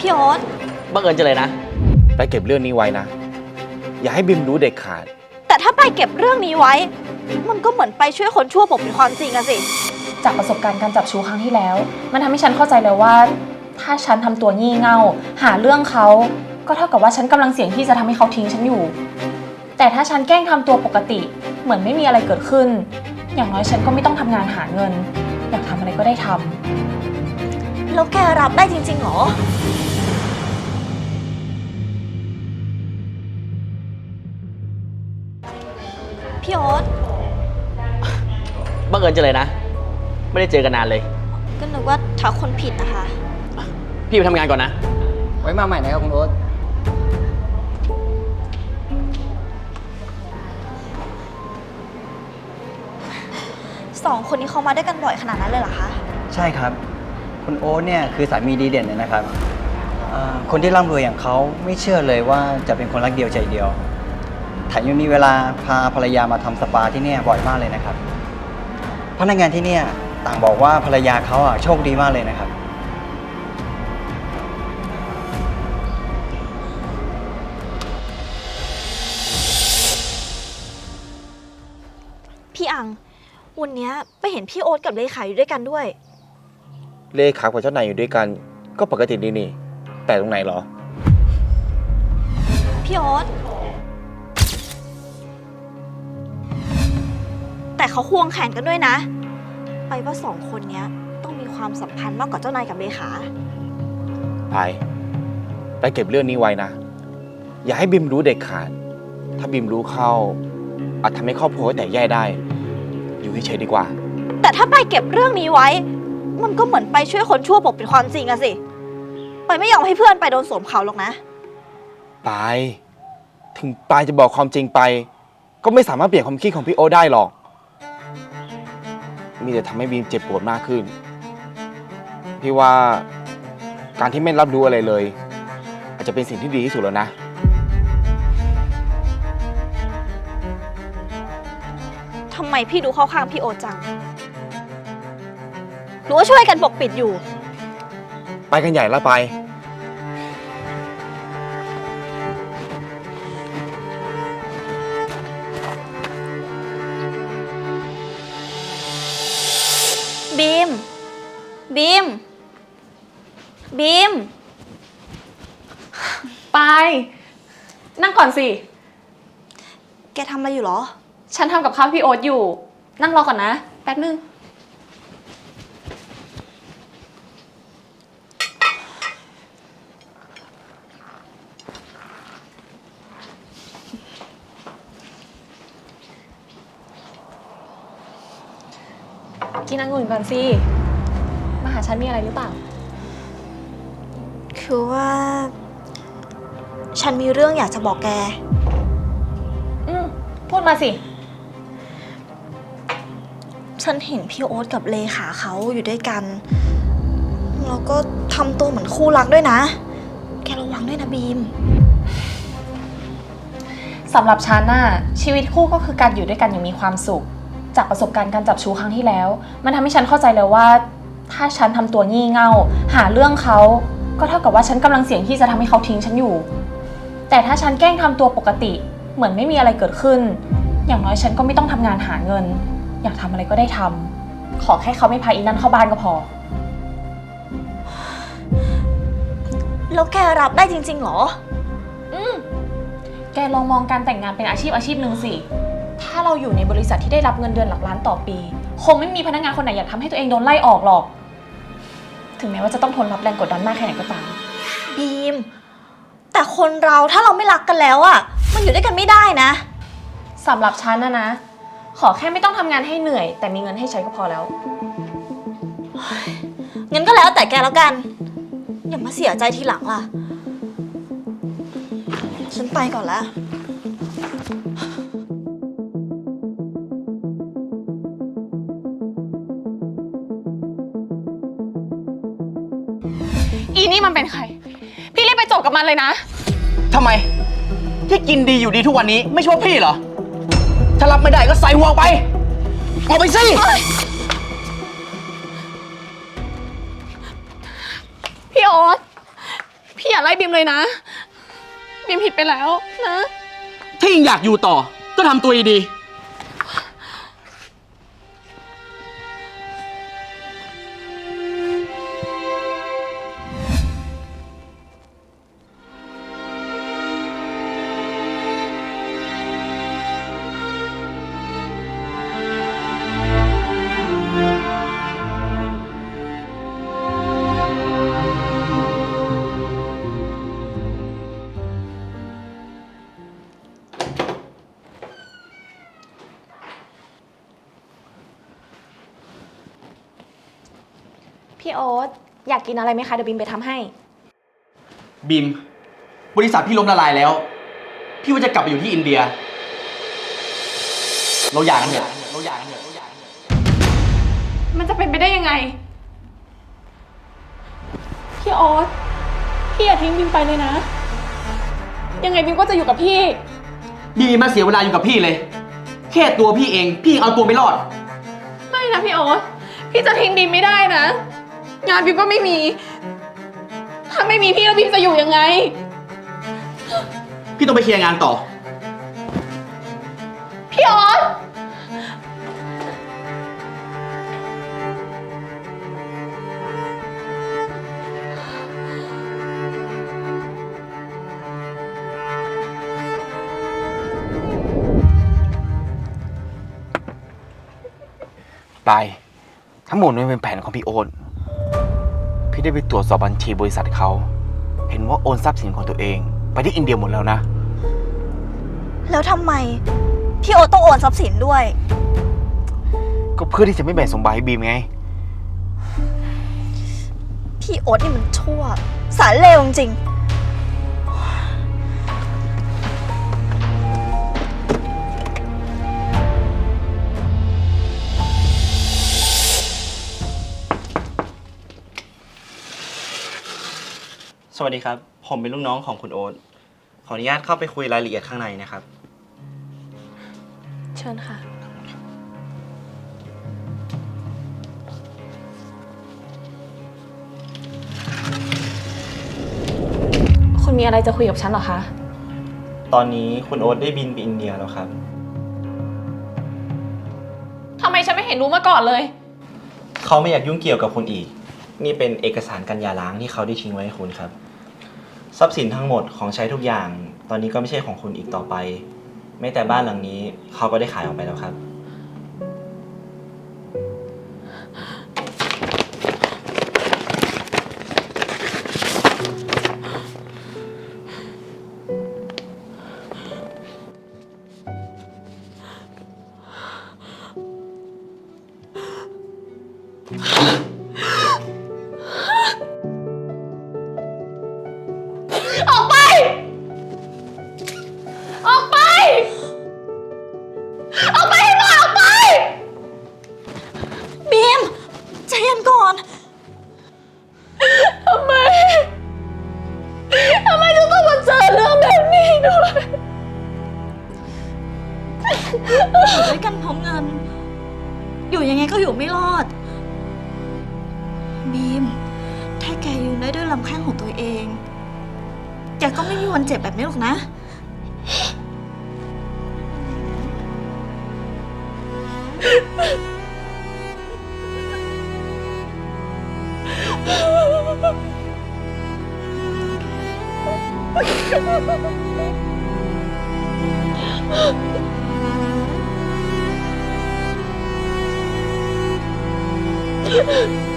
พี่โอ๊ตบังเอิญจะเลยนะ ไปเก็บเรื่องนี้ไว้นะ อย่าให้บิมรู้เด็ดขาด แต่ถ้าไปเก็บเรื่องนี้ไว้ มันก็เหมือนไปช่วยคนชั่วปกปิดความจริงอะสิ จากประสบการณ์การจับชูครั้งที่แล้ว มันทำให้ฉันเข้าใจเลยว่า ถ้าฉันทำตัวงี่เง่า หาเรื่องเขา ก็เท่ากับว่าฉันกำลังเสี่ยงที่จะทำให้เขาทิ้งฉันอยู่ แต่ถ้าฉันแกล้งทำตัวปกติ เหมือนไม่มีอะไรเกิดขึ้น อย่างน้อยฉันก็ไม่ต้องทำงานหาเงิน อยากทำอะไรก็ได้ทำ แล้วแกรับได้จริงๆเหรอ พี่โอ๊ตบังเอิญจะเลยนะ ไม่ได้เจอกันนานเลย ก็นึกว่าทักคนผิดนะคะ พี่ไปทำงานก่อนนะ ไว้มาใหม่นะครับคุณโอ๊ตสองคนนี้เขามาด้วยกันบ่อยขนาดนั้นเลยเหรอคะ ใช่ครับ คุณโอ๊ตเนี่ยคือสามีดีเด่นเลยนะครับอ่าคนที่ร่ำรวยอย่างเขาไม่เชื่อเลยว่าจะเป็นคนรักเดียวใจเดียว แถมยังมีเวลาพาภรรยามาทำสปาที่เนี่ยบ่อยมากเลยนะครับ พนักงานที่เนี่ยต่างบอกว่าภรรยาเขาอะโชคดีมากเลยนะครับ พี่อัง วันเนี้ยไปเห็นพี่โอ๊ตกับเลขาอยู่ด้วยกันด้วย เลขากับเจ้านายอยู่ด้วยกัน ก็ปกติดีนี่ แต่ตรงไหนเหรอ พี่โอ๊ต แต่เขาควงแขนกันด้วยนะ ไปว่าสองคนเนี้ยต้องมีความสัมพันธ์มากกว่าเจ้านายกับเลขา ไปไปเก็บเรื่องนี้ไว้นะ อย่าให้บิมรู้เด็ดขาด ถ้าบิมรู้เข้า อาจทำให้ครอบครัวแตกแยกได้ อยู่เฉยๆดีกว่า แต่ถ้าไปเก็บเรื่องนี้ไว้ มันก็เหมือนไปช่วยคนชั่วปกปิดความจริงอะสิ ไปไม่ยอมให้เพื่อนไปโดนสวมเขาหรอกนะ ปาย ถึงปายจะบอกความจริงไป ก็ไม่สามารถเปลี่ยนความคิดของพี่โอตได้หรอก มีแต่ทำให้บีมเจ็บปวดมากขึ้น พี่ว่าการที่ไม่รับรู้อะไรเลย อาจจะเป็นสิ่งที่ดีที่สุดแล้วนะ ทำไมพี่ดูเข้าข้างพี่โอตจัง หรือว่าช่วยกันปกปิดอยู่ ไปกันใหญ่ละไป บีม บีม บีมไปนั่งก่อนสิ แกทำอะไรอยู่เหรอ ฉันทำกับข้าวพี่โอ๊ตอยู่ นั่งรอก่อนนะ แป๊บนึง กินองุ่นก่อนสิ มาหาฉันมีอะไรหรือเปล่า คือว่า ฉันมีเรื่องอยากจะบอกแก อืมพูดมาสิ ฉันเห็นพี่โอ๊ตกับเลขาเขาอยู่ด้วยกัน แล้วก็ทำตัวเหมือนคู่รักด้วยนะ แกระวังด้วยนะบีม สำหรับฉันน่ะชีวิตคู่ก็คือการอยู่ด้วยกันอย่างมีความสุข จากประสบการณ์การจับชูครั้งที่แล้ว มันทำให้ฉันเข้าใจเลยว่า ถ้าฉันทำตัวงี่เง่า หาเรื่องเขา ก็เท่ากับว่าฉันกำลังเสี่ยงที่จะทำให้เขาทิ้งฉันอยู่ แต่ถ้าฉันแกล้งทำตัวปกติ เหมือนไม่มีอะไรเกิดขึ้น อย่างน้อยฉันก็ไม่ต้องทำงานหาเงิน อยากทำอะไรก็ได้ทำขอแค่เขาไม่พาอีนั่นเข้าบ้านก็พอ แล้วแกรับได้จริงๆเหรออืมแกลองมองการแต่งงานเป็นอาชีพอาชีพหนึ่งสิ ถ้าเราอยู่ในบริษัทที่ได้รับเงินเดือนหลักล้านต่อปี คงไม่มีพนักงานคนไหนอยากทำให้ตัวเองโดนไล่ออกหรอก ถึงแม้ว่าจะต้องทนรับแรงกดดันมากแค่ไหนก็ตาม บีม แต่คนเราถ้าเราไม่รักกันแล้วอะมันอยู่ด้วยกันไม่ได้นะ สำหรับฉันนะนะ ขอแค่ไม่ต้องทำงานให้เหนื่อย แต่มีเงินให้ใช้ก็พอแล้ว งั้นก็แล้วแต่แกแล้วกัน อย่ามาเสียใจทีหลังล่ะ ฉันไปก่อนละ อีนี่มันเป็นใคร พี่รีบไปจบกับมันเลยนะ ทำไม ที่กินดีอยู่ดีทุกวันนี้ไม่ช่วยพี่เหรอ ถ้ารับไม่ได้ก็ใส่หัวออกไป ออกไปสิ พี่โอ๊ตล่บีมเลยนะบีมผิดไปแล้วนะ ถ้ายังอยากอยู่ต่อ ก็ทำตัวดี พี่โอ๊ตอยากกินอะไรไหมคะเดี๋ยวบีมไปทำให้ๆบีม บริษัทพี่ล้มละลายแล้ว พี่ว่าจะกลับไปอยู่ที่อินเดีย เราอยากกันเถอะเราอยากกันเถอะเราอยากกันเถอะมันจะเป็นไปได้ยังไง พี่โอ๊ตพี่อย่าทิ้งบีมไปเลยนะ ยังไงบีมก็จะอยู่กับพี่ บีมมาเสียเวลาอยู่กับพี่เลย แค่ตัวพี่เอง พี่ยังเอาตัวไม่รอด ไม่นะพี่โอ๊ตพี่จะทิ้งบีมไม่ได้นะ งานบีมก็ไม่มี ถ้าไม่มีพี่แล้วบีมจะอยู่ยังไง พี่ต้องไปเคลียร์งานต่อ พี่โอ๊ตไปทั้งหมดมันเป็นแผนของพี่โอน พี่ได้ไปตรวจสอบบัญชีบริษัทเขา เห็นว่าโอนทรัพย์สินของตัวเอง ไปที่อินเดียหมดแล้วนะ แล้วทำไม พี่โอ๊ตต้องโอนทรัพย์สินด้วย ก็เพื่อที่จะไม่แบ่งสมบัติให้บีมไง พี่โอ๊ตนี่มันชั่ว สารเลวจริง สวัสดีครับ ผมเป็นลูกน้องของคุณโอ๊ต ขออนุญาตเข้าไปคุยรายละเอียดข้างในนะครับ เชิญค่ะ คุณมีอะไรจะคุยกับฉันเหรอคะ ตอนนี้คุณโอ๊ตได้บินไปอินเดียแล้วครับ ทำไมฉันไม่เห็นรู้มาก่อนเลย เขาไม่อยากยุ่งเกี่ยวกับคุณอีก นี่เป็นเอกสารกันหย่าร้างที่เขาได้ทิ้งไว้ให้คุณครับ ทรัพย์สินทั้งหมดของใช้ทุกอย่าง ตอนนี้ก็ไม่ใช่ของคุณอีกต่อไปแม้แต่บ้านหลังนี้เขาก็ได้ขายออกไปแล้วครับอ แกก็ไม่มีวันเจ็บแบบนี้หรอกนะอ